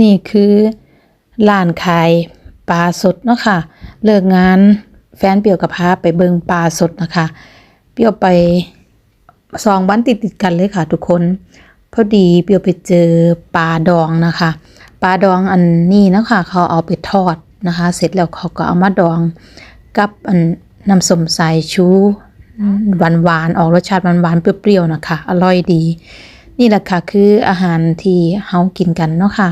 นี่คือร้านขายปลาสดเนาะค่ะ เลิกงานแฟนเปียวกับพาไปเบิงปลาสดนะคะ เปียวไปสองวันติดติดกันเลยค่ะ ทุกคน พอดีเปียวไปเจอปลาดองนะคะ ปลาดองอันนี้นะคะ เขาเอาไปทอดนะคะ เสร็จแล้วเขาก็เอามาดองกับอันน้ำส้มสายชูหวานหวานๆออกรสชาติหวานหวานๆเปรี้ยวๆนะคะ อร่อยดี นี่แหละค่ะคืออาหารที่เฮากินกันเนาะค่ะ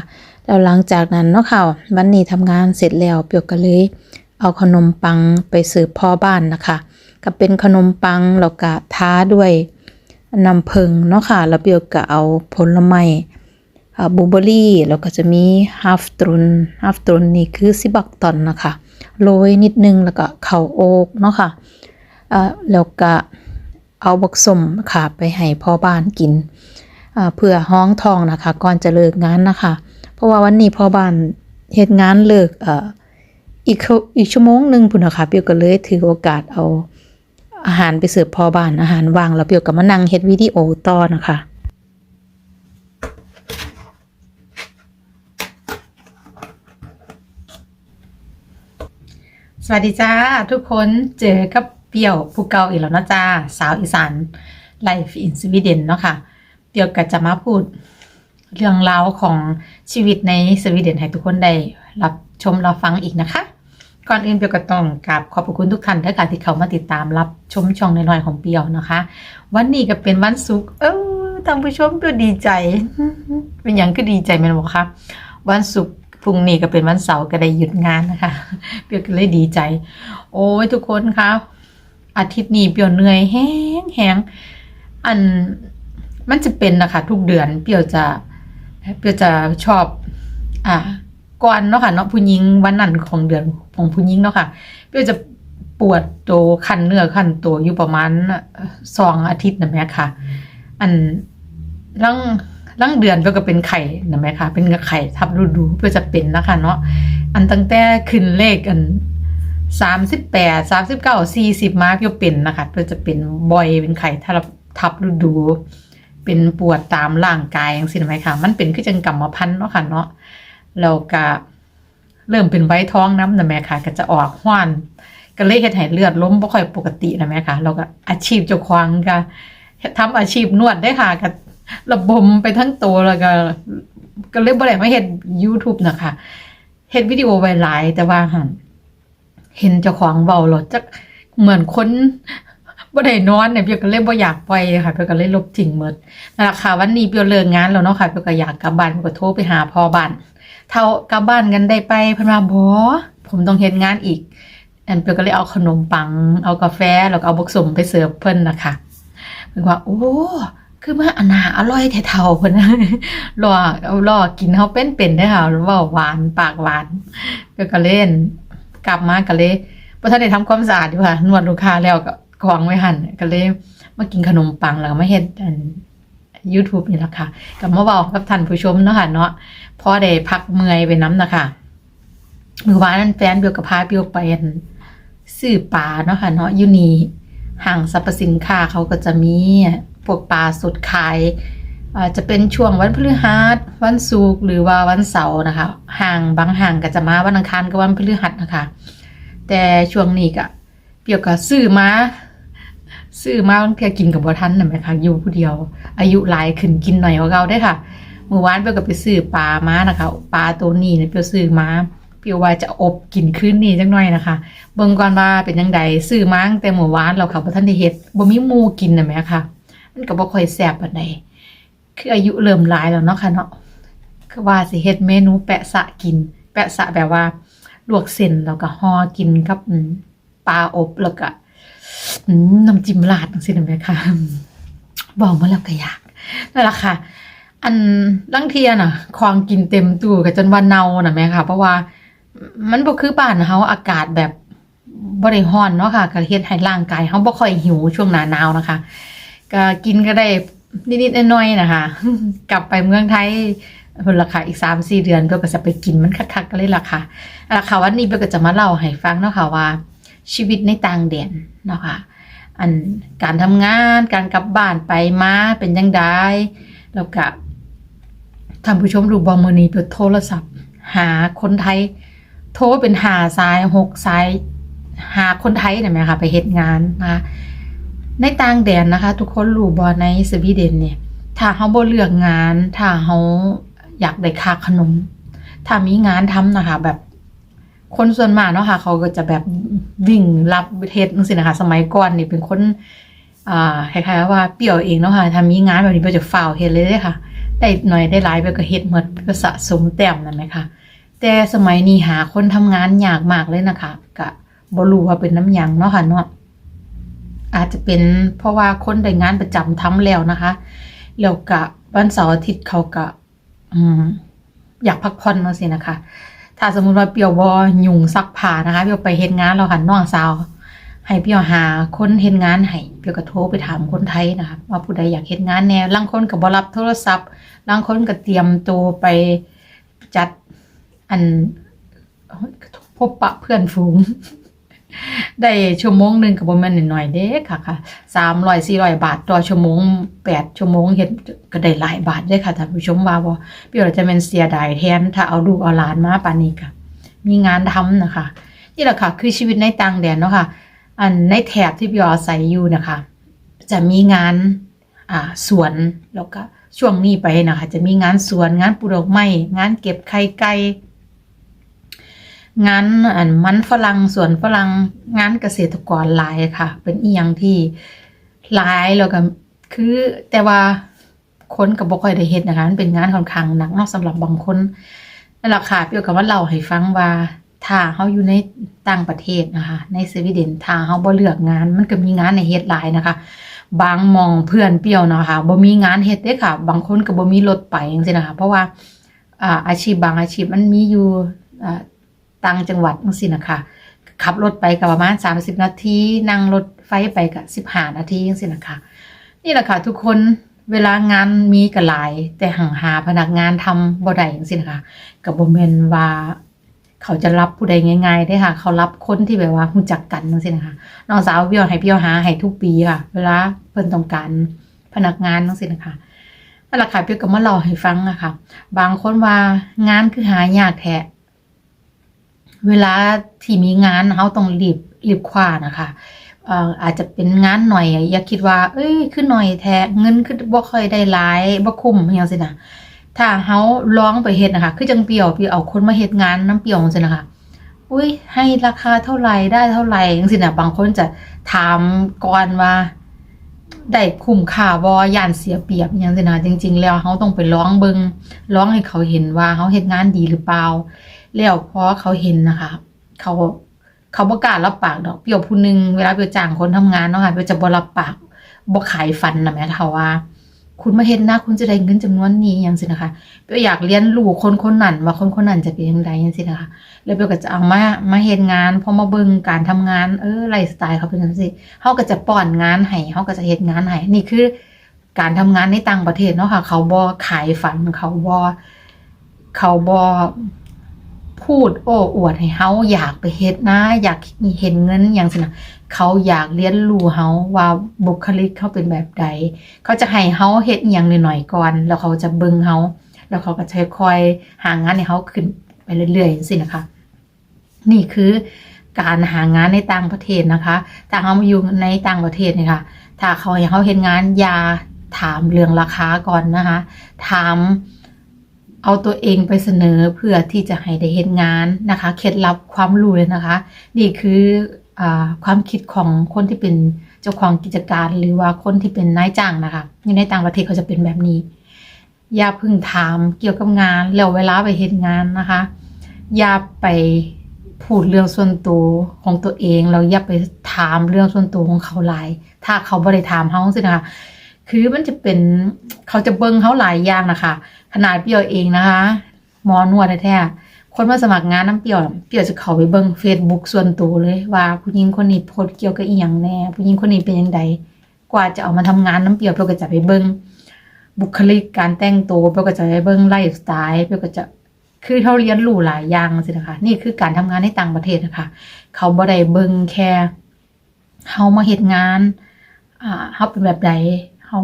แล้วหลังจากนั้นเนาะค่ะวันนี้ทำงานเสร็จแล้วเปียวก็เลย เอาขนมปังไปเสิร์ฟพ่อบ้านนะคะ ก็เป็นขนมปังแล้วก็ท้าด้วยน้ำผึ้งเนาะค่ะแล้วเปียวก็เอาผลไม้บูเบอรี่แล้วก็จะมีฮัฟตรุนฮัฟตรุนนี่คือซิบักตอนนะคะโรยนิดนึงแล้วก็เข้าโอ๊กเนาะค่ะอ่าแล้วก็เอาบักสมค่ะไปให้พ่อบ้านกินเพื่อห้องทองนะคะ ก่อนจะเลิกงานนะคะ เพราะว่าวันนี้พอบ้านเฮ็ดงานเลิกเอ่ออีกอีกชั่วโมงหนึ่งพุ่นนะคะเปียวก็เลยถือโอกาสเอาอาหารไปเสิร์ฟพอบ้านอาหารวางแล้วเปียวก็มานั่งเฮ็ดวิดีโอต่อนะคะสวัสดีจ้าทุกคนเจอกับเปียวผู้เก่าอีกแล้วนะจ้าสาวอีสานไลฟ์อินสวีเดนเนาะค่ะเปียวก็จะมาพูด เรื่องราวของชีวิตในสวีเดนให้ทุกคนได้รับชมรับฟังอีกนะคะ ก่อนอื่นเปียวก็ต้องกราบขอบคุณทุกท่านด้วยการที่เขามาติดตามรับชมช่องน้อยๆของเปียวนะคะ วันนี้ก็เป็นวันศุกร์เออท่านผู้ชมเปียวดีใจ เป็นอย่างก็ดีใจแม่นบอกคะวันศุกร์พรุ่งนี้ก็เป็นวันเสาร์ก็ได้หยุดงานนะคะเปียวก็เลยดีใจ โอ้ยทุกคนคะอาทิตย์นี้เปียวเหนื่อยแห้งแห้งอันมันจะเป็นนะคะทุกเดือนเปียวจะ เปียวจะชอบ อ่าก่อนเนาะค่ะเนาะผู้หญิงวันนั้นของเดือนของผู้หญิงเนาะค่ะเปียวจะปวดตัวคันเนื้อคันตัวอยู่ประมาณสองอาทิตย์นะแม่ค่ะ อันร่างร่างเดือนเปียวก็เป็นไข่นะแม่ค่ะ เป็นไข่ทับรูดูเปียวจะเป็นนะคะเนาะอันตั้งแต่ขึ้นเลขอันสามสิบแปดสามสิบเก้าสี่สิบมาเปียวเป็นนะคะเปียวจะเป็นบ่อยเป็นไข่ทับทับฤดู เป็นปวดตามร่างกายอย่างสิไหมคะมันเป็นขึ้นจังกรรมพันธุ์เนาะค่ะเนาะแล้วก็เริ่มเป็นไว้ท้องน้ำนะแม่ค่ะ ก็จะออกห้วนก็เลยเฮ็ดให้เลือดล้มบ่ค่อยปกตินะแม่ค่ะแล้วก็อาชีพเจ้าของก็ทำอาชีพนวดได้ค่ะก็ระบมไปทั้งตัวแล้วก็ก็เลยบ่ได้มาเฮ็ด YouTube นะคะเฮ็ดวิดีโอไว้หลายแต่ว่าหั่นเห็นเจ้าของเบาหลดจักเหมือนคน บ่ได้นอนเนี่ยเปียก็เลยบ่อยากปล่อยค่ะเปียก็เลยลบทิ้งหมดนั่นแหละค่ะ วันนี้เปียเลิกงานแล้วเนาะค่ะเปียก็อยากกลับบ้านเปียก็โทรไปหาพ่อบ้านเท่ากลับบ้านกันได้ไปพนว่าบ่ผมต้องเฮ็ดงานอีกอันเปียก็เลยเอาขนมปัง เอากาแฟ แล้วก็เอาบกสมไปเสิร์ฟเพิ่นนะคะเพิ่นว่า โอ้ คือมาอันาอร่อยแท้เท่าเพิ่นรอเอารอกินเฮาเป็นๆได้ค่ะเว้าหวานปากหวานเปียก็เล่น กลับมาก็เลยพอท่านได้ทำความสะอาดอยู่ค่ะ นวดลูกค้าแล้วก็ กวางไว้หันก็เลยมากินขนมปังแล้วมาเฮ็ดอัน YouTube นี่แหละค่ะกับมาเว้ากับท่านผู้ชมเนาะค่ะเนาะพอได้พักเมื่อยไปน้ำนะคะมือวานนั้นแฟนเบียวกับพาเบียวไปอันซื้อปลาเนาะค่ะเนาะยูนีห้างสรรพสินค้าเขาก็จะมีพวกปลาสดขายอาจจะเป็นช่วงวันพฤหัสวันศุกร์หรือว่าวันเสาร์นะคะห่างบางห่างก็จะมาวันอังคารกับวันพฤหัสนะคะ แต่ช่วงนี้ก็เปียวก็ซื้อมา ซื้อมาบางเทีกินกับบ่ทันน่ะแม่คะอยู่ผู้เดียว อายุหลายขึ้นกินหน่อยกว่าเก่าได้ค่ะเมื่อวานเปียวก็ไปซื้อปลามานะคะปลาตัวนี้เนี่ยเปียวซื้อมาเปียวว่าจะอบกินคืนนี้จังหน่อยนะคะ เบิ่งก่อนว่าเป็นจังใดซื้อมาตั้งแต่เมื่อวานแล้วค่ะบ่ทันได้เฮ็ดบ่มีหมูกินน่ะแม่ค่ะมันก็บ่ค่อยแซ่บปานใดคืออายุเริ่มหลายแล้วเนาะค่ะเนาะคือว่าสิเฮ็ดเมนูแปะสะกิน แปะสะแบบว่าลวกเส้นแล้วก็ห่อกินกับปลาอบแล้วก็ น้ำจิ้มราดจังซี่นะแม่ค่ะบอกมาแล้วก็อยากนั่นแหละค่ะ อันลังเทียน่ะของกินเต็มตู้ก็จนว่าเนาน่ะแม่ค่ะ เพราะว่า มันบ่คือบ้านเฮาอากาศแบบบ่ได้อนเนาะค่ะก็เฮ็ดให้ร่างกายเฮาบ่ค่อยหิวช่วงหน้าหนาวนะคะ ก็กินก็ได้นิดๆน้อยๆนะคะ กลับไปเมืองไทยเพิ่นราคาอีกสามสี่เดือนเพื่อก็จะไปกินมันคักๆก็เลยล่ะค่ะราคาวันนี้เพื่อก็จะมาเล่าให้ฟังเนาะค่ะว่า ชีวิตในต่างแดนเนาะค่ะอันการทำงานการกลับบ้านไปมาเป็นยังไงแล้วก็ท่านผู้ชมดูบอมมือนี้เปิดโทรศัพท์ หาคนไทย โทรเป็นหาซ้ายหกซ้าย หาคนไทยได้ไหมคะไปเฮ็ดงานนะคะในต่างแดนนะคะ ทุกคนรู้บอในสวีเดนเนี่ย ถ้าเขาบ่เลือกงาน ถ้าเขาอยากได้ค่าขนม ถ้ามีงานทำนะคะ แบบ คนส่วนมากเนาะค่ะ เขาก็จะแบบวิ่งรับเฮ็ดจังซี่นะคะ สมัยก่อนนี่เป็นคนอ่าคล้ายๆว่าเปรี้ยวเองเนาะค่ะถ้ามีงานแบบนี้เปรี้ยวจะฝ่าวเฮ็ดเลยเด้อค่ะ ได้หน่อยได้หลายเปก็เฮ็ดหมดก็สะสมแต้มนั่นไหมคะแต่สมัยนี้หาคนทำงานยากมากเลยนะคะก็บ่รู้ว่าเป็นน้ำยังเนาะค่ะเนาะอาจจะเป็นเพราะว่าคนได้งานประจำทำแล้วนะคะแล้วก็วันเสาร์อาทิตย์เขาก็อืมอยากพักผ่อนเนาะสินะคะ ถ้าสมมุติว่าเปียวบอยุงซักผ้านะคะเปียวไปเห็นงานแล้วค่ะน้องสาว ให้เปียวหาคนเห็นงานให้เปียวก็โทรไปถามคนไทยนะคะว่าผู้ใดอยากเห็นงานแน่ลางคนก็บบรับโทรศัพท์ลางคนก็เตรียมตัวไปจัดอันพบปะเพื่อนฝูง ได้ชั่วโมงหนึ่งก็บ่แม่นน้อยๆเด้ค่ะค่ะ300 400บาทต่อชั่วโมง8ชั่วโมงเฮ็ดก็ได้หลายบาทเด้ค่ะท่านผู้ชมว่าบ่เปรียวจะเป็นเสียดายแทนถ้าเอาลูกเอาหลานมาปานนี้ค่ะมีงานทำนะคะ นี่แหละค่ะคือชีวิตในต่างแดนเนาะค่ะ อันในแถบที่เปรียวอาศัยอยู่นะคะ จะมีงานอ่าสวนแล้วก็ช่วงนี้ไปนะคะ จะมีงานสวนงานปลูกดอกไม้งานเก็บไข่ไก่ งานอันมันฝรั่งสวนฝรั่งงานเกษตรกรหลายค่ะ เป็นอีหยังที่หลายแล้วก็คือแต่ว่าคนกับบ่ค่อยได้เฮ็ดนะคะมันเป็นงานค่อนข้างหนักเนาะสำหรับบางคนนั่นแหละค่ะเกี่ยวกับว่าเล่าให้ฟังว่าถ้าเฮาอยู่ในต่างประเทศนะคะ ในสวีเดนถ้าเฮาบ่เลือกงาน มันก็มีงานให้เฮ็ดหลายนะคะ บางมองเพื่อนเปรี้ยวนะคะบ่มีงานเฮ็ดเด้ค่ะ บางคนก็บ่มีรถไปจังซี่นะคะ เพราะว่าอ่าอาชีพบางอาชีพมันมีอยู่อ่า ต่างจังหวัดจังซี่นะคะขับรถไปก็ประมาณ 30 นาที นั่งรถไฟไปก็15 นาทีจังซี่นะคะ นี่แหละค่ะทุกคนเวลางานมีก็หลาย แต่หังหาพนักงานทำบ่ได้จังซี่นะคะก็บ่แม่นว่าเขาจะรับผู้ใดง่ายๆได้ค่ะ เขารับคนที่แบบว่ารู้จักกันจังซี่นะคะน้องสาวเบี้ยวให้เบี้ยวหาให้ทุกปีค่ะ เวลาเพิ่นต้องการพนักงานจังซี่นะคะนั่นแหละค่ะเบี้ยวก็มาเล่าให้ฟังอะคะบางคนว่างานคือหายากแท้ เวลาที่มีงานเฮาต้องรีบรีบคว้านะคะอาจจะเป็นงานหน่อย อย่าคิดว่า เอ้ยคือหน่อยแท้เงินคือบ่ค่อยได้หลายบ่คุ้มอหยังซี่นะถ้าเฮาลองไปเฮ็ดนะคะ คือจังเปียวเปียวเอาคนมาเฮ็ดงานน้ำเปียวจังซี่นะคะอุ้ยให้ราคาเท่าไหร่ได้เท่าไหร่จังซี่นะบางคนจะถามก่อนว่าได้คุ้มค่าบ่ย่านเสียเปรียบอหยังซี่นะจริง ๆ แล้วเฮาต้องไปลองเบิ่งลองให้เขาเห็นว่าเฮาเฮ็ดงานดีหรือเปล่า แล้วพอเขาเห็นนะคะ เขาเขาบ่กล้ารับปากดอกเปียวผู้หนึงเวลาเปียวจ้างคนทำงานเนาะค่ะเปียวจะบ่รับปากบ่ขายฟันนะแม่เทาว่า คุณมาเฮ็ดนะคุณจะได้เงินจำนวนนี้อย่างสินะคะเปียวอยากเรียนรู้คนคนนั้นว่าคนคนนั้นจะเป็นจังไดจังซี่นะคะแล้วเปียวก็จะเอามามาเฮ็ดงานพอมาเบิ่งการทำงานเออไลฟ์สไตล์เขาเป็นจังซี่เฮาก็จะป้อนงานให้เฮาก็จะเฮ็ดงานให้นี่คือ การทำงานในต่างประเทศเนาะค่ะ เขาบ่ขายฝันเขาบ่เขาบ่ พูดโอ้อวดให้เฮาอยากไปเฮ็ดนะ อยากเห็นเงินอย่างสินะเขาอยากเรียนรู้เฮาว่าบุคลิกเขาเป็นแบบใด เขาจะให้เฮาเฮ็ดอย่างหน่อยๆก่อน แล้วเขาจะเบิ่งเฮาแล้วเขาก็จะค่อยๆหางานให้เฮาขึ้นไปเรื่อยๆจังซี่นะคะ นี่คือการหางานในต่างประเทศนะคะถ้าเฮามาอยู่ในต่างประเทศเนี่ยค่ะ ถ้าเขาให้เขาเฮ็ดงานอย่าถามเรื่องราคาก่อนนะคะ ถาม เอาตัวเองไปเสนอเพื่อที่จะให้ได้เฮ็ดงานนะคะ เคล็ดลับความรู้เลยนะคะ นี่คืออความคิดของคนที่เป็นเจ้าของกิจการหรือว่าคนที่เป็นนายจ้างนะคะอยู่ในต่างประเทศเขาจะเป็นแบบนี้ อย่าพึ่งถามเกี่ยวกับงานแล้วเวลาไปเฮ็ดงานนะคะ อย่าไปพูดเรื่องส่วนตัวของตัวเองแล้วอย่าไปถามเรื่องส่วนตัวของเขาหลาย ถ้าเขาบ่ได้ถามเฮาสินะคะ คือมันจะเป็นเขาจะเบิ่งเขาหลายอย่างนะคะ ขนาดเปียวเองนะคะหมอนวดแท้ๆคนมาสมัครงานน้ำเปียวเปียวจะเข้าไปเบิ่ง Facebook ส่วนตัวเลยว่าผู้หญิงคนนี้โพสเกี่ยวกับอีหยังแน่ผู้หญิงคนนี้เป็นจังไดกว่าจะเอามาทำงานน้ำเปียวเปียวก็จะไปเบิ่งบุคลิกการแต่งตัวเปียวก็จะไปเบิ่งไลฟ์สไตล์เปียวก็จะคือเขาเรียนรู้หลายอย่างสินะคะ นี่คือการทำงานในต่างประเทศนะคะ เขาบ่ได้เบิ่งแค่เฮามาเฮ็ดงานอ่าเฮาเป็นแบบใด เฮา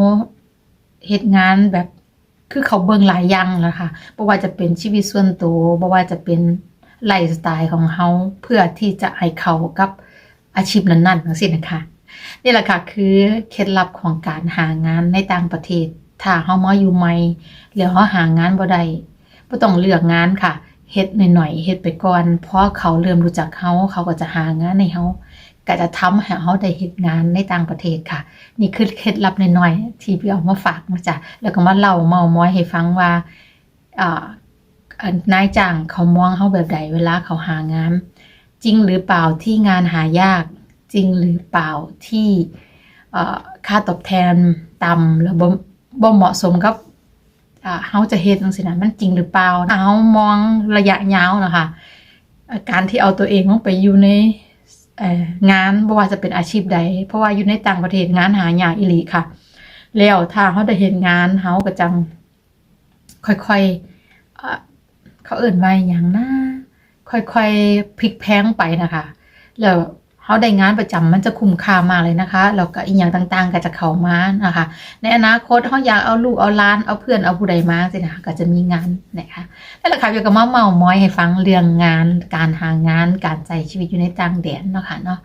เฮ็ดงานแบบคือเขาเบิ่งหลายอย่างแล้วค่ะบ่ว่าจะเป็นชีวิตส่วนตัวบ่ว่าจะเป็นไลฟ์สไตล์ของเฮาเพื่อที่จะให้เขากับอาชีพนั้นๆจังซี่นะคะนี่แหละค่ะคือเคล็ดลับของการหางานในต่างประเทศ ถ้าเฮามาอยู่ใหม่แล้วเฮาหางานบ่ได้บ่ต้องเลือกงานค่ะเฮ็ดหน่อยๆเฮ็ดไปก่อนเพราะเขาเริ่มรู้จักเฮาเขาก็จะหางานให้เฮา ก็จะทำให้เฮาได้เฮ็ดงานในต่างประเทศค่ะ นี่คือเคล็ดลับน้อยๆที่พี่เอามาฝากนะจ๊ะแล้วก็มาเล่าเมามอยให้ฟังว่าอนายจ้างเขามองเฮาแบบใดเวลาเขาหางาน จริงหรือเปล่าที่งานหายาก จริงหรือเปล่าที่ค่าตอบแทนต่ำหรือบ่บ่เหมาะสมกับเฮาจะเฮ็ดจังซี่นะมันจริงหรือเปล่าเฮามองระยะยาวนะคะการที่เอาตัวเองลงไปอยู่ใน งานบ่ว่าจะเป็นอาชีพใด เพราะว่าอยู่ในต่างประเทศงานหายากอิลีค่ะ แล้วถ้าเขาได้เห็นงานเฮาก็จัง ค่อยๆเอ่อเขาเอิ้นว่าหยังนะค่อยๆพลิกแพลงไปนะคะ แล้ว เขาได้งานประจำมันจะคุ้มค่ามากเลยนะคะแล้วก็อีกอย่างต่างๆ ก็จะเข้ามานะคะ ในอนาคตเขาอยากเอาลูกเอาล้านเอาเพื่อนเอาผู้ใดมาสินะก็จะมีงานนะคะนั่นแหละค่ะเกี่ยวกับมาเมามอยให้ฟังเรื่องงาน การหางาน การใช้ชีวิตอยู่ในต่างแดนเนาะค่ะเนาะ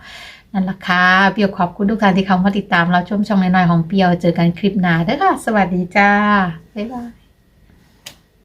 นั่นแหละค่ะเปียวขอบคุณทุกท่านที่เข้ามาติดตามเราชมช่องน้อยๆของเปียวเจอกันคลิปหน้าเด้อค่ะ สวัสดีจ้าบ๊ายบาย